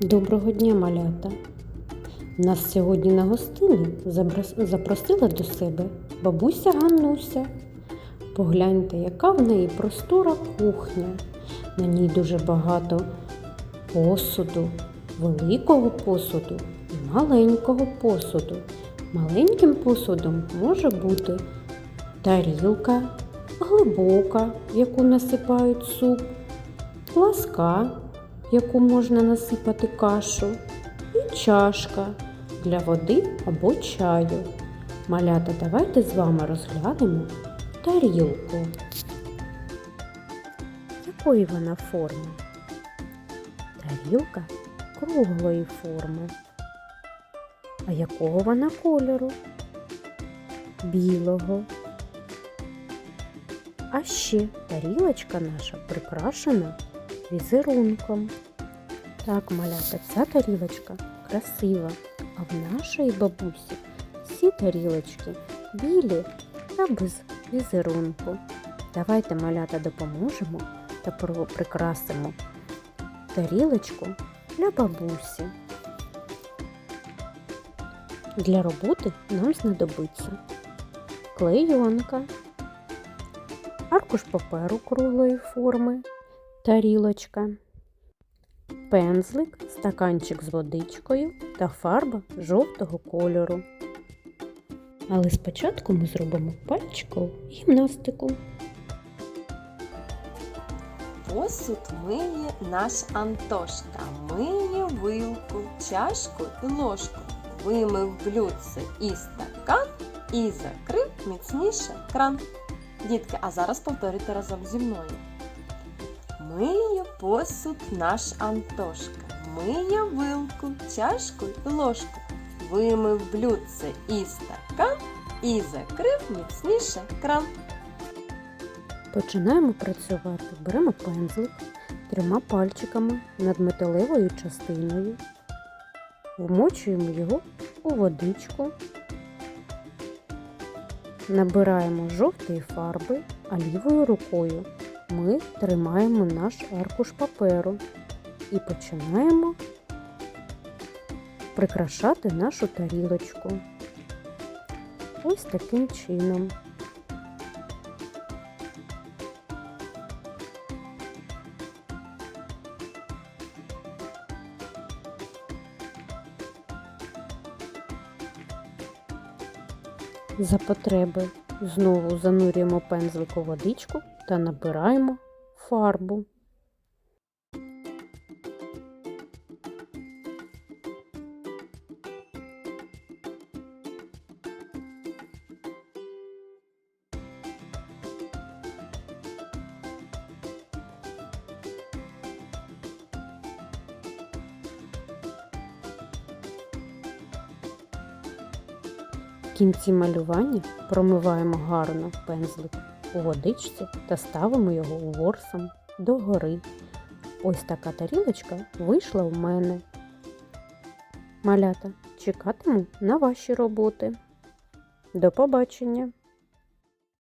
Доброго дня, малята! Нас сьогодні на заброс- запросила до себе бабуся Ганнуся. Погляньте, яка в неї простора кухня. На ній дуже багато посуду, великого посуду і маленького посуду. Маленьким посудом може бути тарілка, глибока, в яку насипають суп, пласка, яку можна насипати кашу, і чашка для води або чаю. Малята, давайте з вами розглянемо тарілку. Якої вона форми? Тарілка круглої форми. А якого вона кольору? Білого. А ще тарілочка наша прикрашена візерунком. Так, малята, ця тарілочка красива, а в нашої бабусі всі тарілочки білі та без візерунку. Давайте малята допоможемо та прикрасимо тарілочку для бабусі. Для роботи нам знадобиться клейонка, аркуш паперу круглої форми, тарілочка, пензлик, стаканчик з водичкою та фарба жовтого кольору. Але спочатку ми зробимо пальчикову гімнастику. Посуд миє наш Антошка, миє вилку, чашку і ложку, вимив блюдце і стакан і закрив міцніше кран. Дітки, а зараз повторюйте разом зі мною. Миє посуд наш Антошка, миє вилку, чашку і ложку, вимив блюдце і стакан і закрив міцніше кран. Починаємо працювати. Беремо пензлик трьома пальчиками над металевою частиною, вмочуємо його у водичку, набираємо жовтої фарби, а лівою рукою ми тримаємо наш аркуш паперу і починаємо прикрашати нашу тарілочку. Ось таким чином. За потреби знову занурюємо пензлик у водичку та набираємо фарбу. В кінці малювання промиваємо гарно пензлик у водичці та ставимо його ворсом догори. Ось така тарілочка вийшла в мене. Малята, чекатиму на ваші роботи. До побачення!